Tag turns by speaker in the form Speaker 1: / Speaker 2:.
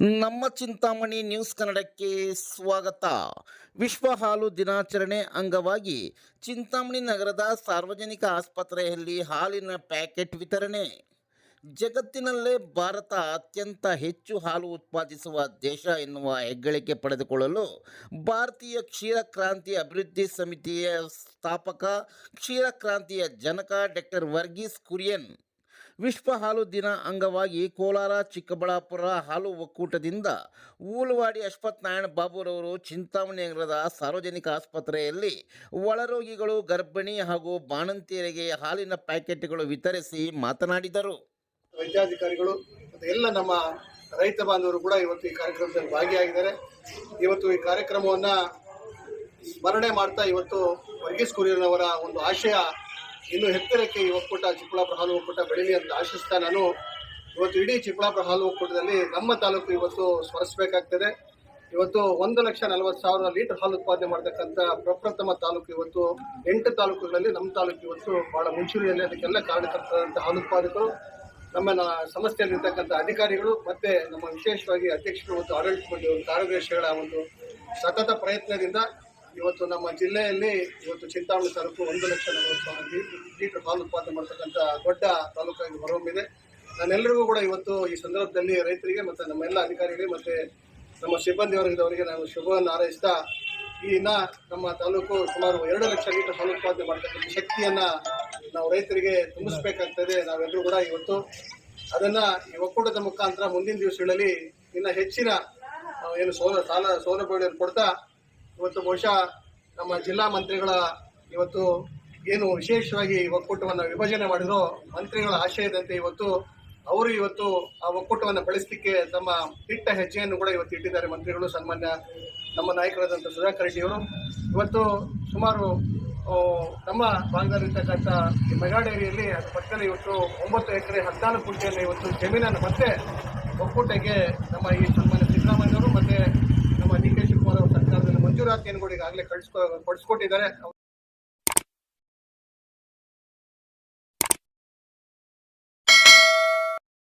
Speaker 1: ನಮ್ಮ ಚಿಂತಾಮಣಿ ನ್ಯೂಸ್ ಕನ್ನಡಕ್ಕೆ ಸ್ವಾಗತ. ವಿಶ್ವ ಹಾಲು ದಿನಾಚರಣೆ ಅಂಗವಾಗಿ ಚಿಂತಾಮಣಿ ನಗರದ ಸಾರ್ವಜನಿಕ ಆಸ್ಪತ್ರೆಯಲ್ಲಿ ಹಾಲಿನ ಪ್ಯಾಕೆಟ್ ವಿತರಣೆ. ಜಗತ್ತಿನಲ್ಲೇ ಭಾರತ ಅತ್ಯಂತ ಹೆಚ್ಚು ಹಾಲು ಉತ್ಪಾದಿಸುವ ದೇಶ ಎನ್ನುವ ಹೆಗ್ಗಳಿಕೆ ಪಡೆದುಕೊಳ್ಳಲು ಭಾರತೀಯ ಕ್ಷೀರ ಕ್ರಾಂತಿ ಅಭಿವೃದ್ಧಿ ಸಮಿತಿಯ ಸ್ಥಾಪಕ ಕ್ಷೀರ ಕ್ರಾಂತಿಯ ಜನಕ ಡಾಕ್ಟರ್ ವರ್ಗೀಸ್ ಕುರಿಯನ್ ವಿಶ್ವ ಹಾಲು ದಿನ ಅಂಗವಾಗಿ ಕೋಲಾರ, ಚಿಕ್ಕಬಳ್ಳಾಪುರ ಹಾಲು ಒಕ್ಕೂಟದಿಂದ ಊಲವಾಡಿ ಅಶ್ವಥ್ ನಾರಾಯಣ ಬಾಬುರವರು ಚಿಂತಾಮಣಿ ನಗರದ ಸಾರ್ವಜನಿಕ ಆಸ್ಪತ್ರೆಯಲ್ಲಿ ಒಳರೋಗಿಗಳು, ಗರ್ಭಿಣಿ ಹಾಗೂ ಬಾಣಂತಿಯರಿಗೆ ಹಾಲಿನ ಪ್ಯಾಕೆಟ್ಗಳು ವಿತರಿಸಿ ಮಾತನಾಡಿದರು.
Speaker 2: ವೈದ್ಯಾಧಿಕಾರಿಗಳು ಮತ್ತು ಎಲ್ಲ ನಮ್ಮ ರೈತ ಬಾಂಧವರು ಕೂಡ ಇವತ್ತು ಈ ಕಾರ್ಯಕ್ರಮದಲ್ಲಿ ಭಾಗಿಯಾಗಿದ್ದಾರೆ. ಇವತ್ತು ಈ ಕಾರ್ಯಕ್ರಮವನ್ನು ಸ್ಮರಣೆ ಮಾಡ್ತಾ ಇವತ್ತು ವರ್ಗೀಸ್ ಅವರ ಒಂದು ಆಶಯ ಇನ್ನು ಎತ್ತರಕ್ಕೆ ಈ ಒಕ್ಕೂಟ, ಚಿಕ್ಕಬಳ್ಳಾಪುರ ಹಾಲು ಒಕ್ಕೂಟ ಬೆಳೀಲಿ ಅಂತ ಆಶಿಸ್ತಾ ನಾನು. ಇವತ್ತು ಇಡೀ ಚಿಕ್ಕಬಳ್ಳಾಪುರ ಹಾಲು ಒಕ್ಕೂಟದಲ್ಲಿ ನಮ್ಮ ತಾಲೂಕು ಇವತ್ತು ಸ್ಮರಿಸಬೇಕಾಗ್ತದೆ ಇವತ್ತು ಒಂದು ಲಕ್ಷ ನಲವತ್ತು ಸಾವಿರ ಲೀಟರ್ ಹಾಲು ಉತ್ಪಾದನೆ ಮಾಡತಕ್ಕಂಥ ಪ್ರಪ್ರಥಮ ತಾಲೂಕು ಇವತ್ತು, ಎಂಟು ತಾಲೂಕುಗಳಲ್ಲಿ ನಮ್ಮ ತಾಲೂಕು ಇವತ್ತು ಬಹಳ ಮುಂಚೂಣಿಯಲ್ಲಿ ಅದಕ್ಕೆಲ್ಲ ಕಾರಣಕರ್ತರಾದಂಥ ಹಾಲು ಉತ್ಪಾದಕರು. ನಮ್ಮ ಸಂಸ್ಥೆಯಲ್ಲಿರ್ತಕ್ಕಂಥ ಅಧಿಕಾರಿಗಳು ಮತ್ತೆ ನಮ್ಮ ವಿಶೇಷವಾಗಿ ಅಧ್ಯಕ್ಷರು ಮತ್ತು ಆಡಳಿತ ಮಂಡಳಿ ಒಂದು ಕಾರ್ಯದರ್ಶಿಗಳ ಒಂದು ಸತತ ಪ್ರಯತ್ನದಿಂದ ಇವತ್ತು ನಮ್ಮ ಜಿಲ್ಲೆಯಲ್ಲಿ ಇವತ್ತು ಚಿಂತಾಮಣಿ ತಾಲೂಕು ಒಂದು ಲಕ್ಷ ನಲವತ್ತು ಸಾವಿರ ಲೀಟರ್ ಲೀಟರ್ ಹಾಲು ಉತ್ಪಾದನೆ ಮಾಡ್ತಕ್ಕಂಥ ದೊಡ್ಡ ತಾಲೂಕಾಗಿ ಹೊರಹೊಮ್ಮಿದೆ. ನಾನೆಲ್ಲರಿಗೂ ಕೂಡ ಇವತ್ತು ಈ ಸಂದರ್ಭದಲ್ಲಿ ರೈತರಿಗೆ ಮತ್ತು ನಮ್ಮ ಎಲ್ಲ ಅಧಿಕಾರಿಗಳಿಗೆ ಮತ್ತು ನಮ್ಮ ಸಿಬ್ಬಂದಿ ವರ್ಗದವರಿಗೆ ನಾನು ಶುಭವನ್ನು ಹಾರೈಸ್ತಾ, ಈ ದಿನ ನಮ್ಮ ತಾಲೂಕು ಸುಮಾರು ಎರಡು ಲಕ್ಷ ಲೀಟರ್ ಹಾಲು ಉತ್ಪಾದನೆ ಮಾಡ್ತಕ್ಕಂಥ ಶಕ್ತಿಯನ್ನು ನಾವು ರೈತರಿಗೆ ತುಂಬಿಸ್ಬೇಕಾಗ್ತದೆ. ನಾವೆಲ್ಲರೂ ಕೂಡ ಇವತ್ತು ಅದನ್ನು ಈ ಒಕ್ಕೂಟದ ಮುಖಾಂತರ ಮುಂದಿನ ದಿವಸಗಳಲ್ಲಿ ಇನ್ನು ಹೆಚ್ಚಿನ ಏನು ಸೌಲ, ಸಾಲ ಸೌಲಭ್ಯಗಳನ್ನು ಕೊಡ್ತಾ, ಇವತ್ತು ಬಹುಶಃ ನಮ್ಮ ಜಿಲ್ಲಾ ಮಂತ್ರಿಗಳ ಇವತ್ತು ಏನು ವಿಶೇಷವಾಗಿ ಒಕ್ಕೂಟವನ್ನು ವಿಭಜನೆ ಮಾಡಿರೋ ಮಂತ್ರಿಗಳ ಆಶಯದಂತೆ ಇವತ್ತು ಅವರು ಇವತ್ತು ಆ ಒಕ್ಕೂಟವನ್ನು ಬೆಳೆಸಲಿಕ್ಕೆ ತಮ್ಮ ಇಟ್ಟ ಹೆಜ್ಜೆಯನ್ನು ಕೂಡ ಇವತ್ತು ಇಟ್ಟಿದ್ದಾರೆ ಮಂತ್ರಿಗಳು, ಸನ್ಮಾನ್ಯ ನಮ್ಮ ನಾಯಕರಾದಂಥ ಸುಧಾಕರ್ ರೆಡ್ಡಿ ಅವರು. ಇವತ್ತು ಸುಮಾರು ನಮ್ಮ ಭಾಗದಲ್ಲಿರ್ತಕ್ಕಂಥ ಈ ಮೆಗಾ ಡೈರಿಯಲ್ಲಿ ಅದರ ಪಕ್ಕದಲ್ಲಿ ಇವತ್ತು ಒಂಬತ್ತು ಎಕರೆ ಹದಿನಾಲ್ಕು ಕುಂಟೆಯಲ್ಲಿ ಇವತ್ತು ಜಮೀನನ್ನು ಮತ್ತೆ ಒಕ್ಕೂಟಕ್ಕೆ ನಮ್ಮ ಈ ಸನ್ಮಾನ್ಯ ಸಿದ್ದರಾಮಯ್ಯವರು ಮತ್ತೆ ನಮ್ಮ ಡಿ ಕೆ ಶಿವಕುಮಾರ್ ಅವರ ಸರ್ಕಾರದಲ್ಲಿ ಮಂಜೂರಾತಿಯನ್ನು ಕೂಡ ಈಗಾಗಲೇ ಕಳಿಸ್ಕೊ ಪಡಿಸ್ಕೊಟ್ಟಿದ್ದಾರೆ